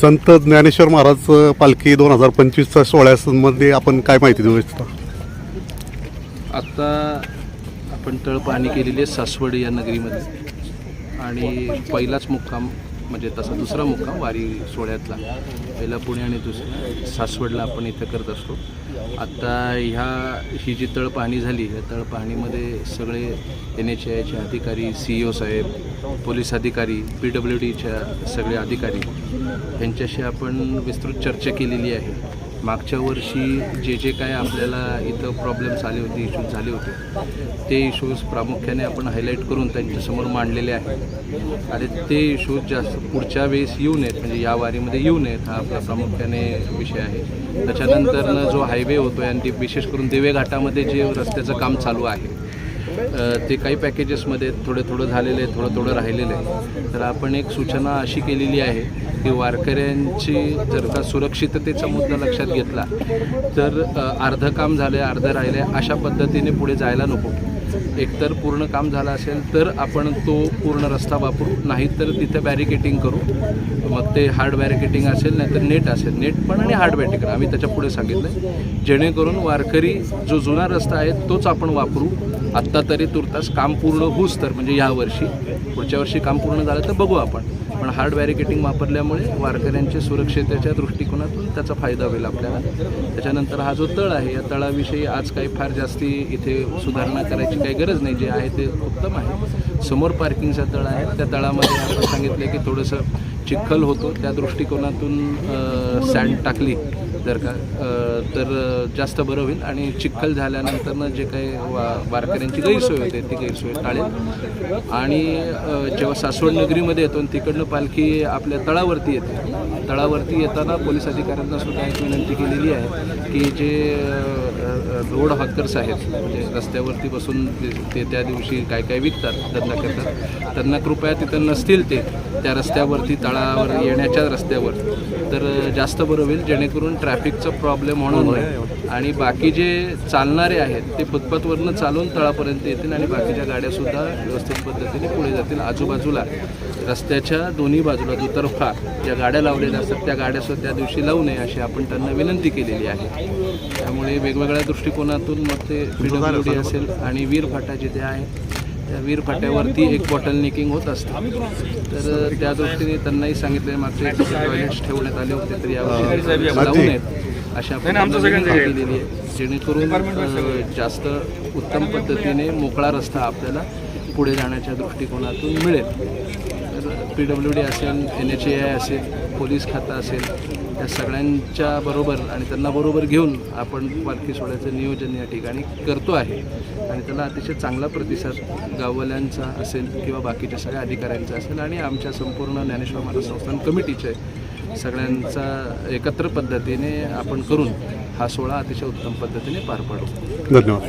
संत ज्ञानेश्वर महाराज पालखी दोन हजार पंचवीसच्या सोहळ्यामध्ये आपण काय माहिती देऊ इच्छिता? आत्ता आपण तळपाहणी केलेली आहे सासवड या नगरीमध्ये. आणि पहिलाच मुक्काम म्हणजे तसा दुसरा मुक्काम वारी सोहळ्यातला. पहिला पुणे आणि दुसरा सासवडला आपण इथं करत असतो. आत्ता ह्या ही जी तळपाहणी झाली या तळपाहणीमध्ये सगळे एन एच आयचे अधिकारी सी ओ साहेब पोलीस अधिकारी पी डब्ल्यू डीच्या सगळे अधिकारी यांच्याशी आपण विस्तृत चर्चा केलेली आहे. मागच्या वर्षी जे जे काय आपल्याला इथं प्रॉब्लेम्स आले होते इश्यूज झाले होते ते इश्यूज प्रामुख्याने आपण हायलाईट करून त्यांच्यासमोर मांडलेले आहेत आणि ते इश्यूज जास्त पुढच्या वेळेस येऊ नयेत म्हणजे या वारीमध्ये येऊ नयेत हा आपला प्रामुख्याने विषय आहे. त्याच्यानंतरनं जो हायवे होतो आहे आणि ते विशेष करून दिवे घाटामध्ये जे रस्त्याचं काम चालू आहे ते काही पॅकेजेसमध्ये थोडं थोडं झालेलं आहे थोडं थोडं राहिलेलं आहे. तर आपण एक सूचना अशी केलेली आहे की वारकऱ्यांची जर का सुरक्षिततेचा मुद्दा लक्षात घेतला तर अर्धं काम झालं आहे अर्धं राहिलं आहे अशा पद्धतीने पुढे जायला नको. एकतर पूर्ण काम झालं असेल तर आपण तो पूर्ण रस्ता वापरू. नाहीतर तिथे बॅरिकेटिंग करू. मग ते हार्ड बॅरिकेटिंग असेल नाहीतर नेट असेल. नेट पण आणि हार्ड बॅरिकेटिंग आम्ही त्याच्या पुढे सांगितलं जेणेकरून वारकरी जो जुना रस्ता आहे तोच आपण वापरू. आत्ता तरी तुर्तास काम पूर्ण होऊच तर म्हणजे ह्या वर्षी पुढच्या वर्षी काम पूर्ण झालं तर बघू आपण. पण हार्ड बॅरिकेटिंग वापरल्यामुळे वारकऱ्यांच्या सुरक्षेतेच्या दृष्टिकोनातून त्याचा फायदा होईल आपल्याला. त्याच्यानंतर हा जो तळ आहे या तळाविषयी आज काही फार जास्ती इथे सुधारणा करायची काही गरज नाही. जे आहे ते उत्तम आहे. समोर पार्किंगचा तळ आहे. त्या तळामध्ये आपण सांगितलं की थोडंसं चिखल होतो. त्या दृष्टिकोनातून सँड टाकली. जर का तर जास्त बरं होईल. आणि चिखल झाल्यानंतरनं जे काही वा वारकऱ्यांची गैरसोय होते ती गैरसोय टाळेल. आणि जेव्हा सासवड नगरीमध्ये येतो आणि तिकडनं पालखी आपल्या तळावरती येते. तळावरती येताना पोलीस अधिकाऱ्यांना सुद्धा एक विनंती केलेली आहे की जे रोड हॉकर्स आहेत म्हणजे रस्त्यावरती बसून ते- ते त्या दिवशी काय काय विकतात धंदा करतात त्यांना कृपया तिथं नसतील ते त्या रस्त्यावरती तळावर येण्याच्या रस्त्यावर. तर जास्त बरं होईल जेणेकरून ट्रॅफिक ट्रॅफिकचा प्रॉब्लेम होणार नाही आणि बाकी जे चालणारे आहेत ते फुटपाथवरनं चालून तळापर्यंत येतील आणि बाकीच्या गाड्यासुद्धा व्यवस्थित पद्धतीने पुढे जातील. आजूबाजूला रस्त्याच्या दोन्ही बाजूला दुतर्फा ज्या गाड्या लावलेल्या असतात त्या गाड्यासुद्धा त्या दिवशी लावू नये अशी आपण त्यांना विनंती केलेली आहे. त्यामुळे वेगवेगळ्या दृष्टिकोनातून मग ते पी असेल आणि वीर फाटा जिथे आहे त्या वीर फाट्यावरती एक बॉटल नेकिंग होत असते. तर त्या दृष्टीने त्यांनाही सांगितले मागच्या एक टॉयलेट्स ठेवण्यात आले होते तर यावर्षी लावू नयेत. अशा केलेली आहे. जेणेकरून जास्त उत्तम पद्धतीने मोकळा रस्ता आपल्याला पुढे जाण्याच्या दृष्टिकोनातून मिळेल. तर पी डब्ल्यू डी असेल एन एच ए आय असेल पोलीस खातं असेल या सगळ्यांच्या बरोबर आणि त्यांना बरोबर घेऊन आपण पालखी सोहळ्याचं नियोजन या ठिकाणी करतो आहे. आणि त्याला अतिशय चांगला प्रतिसाद गाववाल्यांचा असेल किंवा बाकीच्या सगळ्या अधिकाऱ्यांचा असेल आणि आमच्या संपूर्ण ज्ञानेश्वर महाराज संस्थान कमिटीचे सगळ्यांचा एकत्र पद्धतीने आपण करून हा सोहळा अतिशय उत्तम पद्धतीने पार पाडू. धन्यवाद.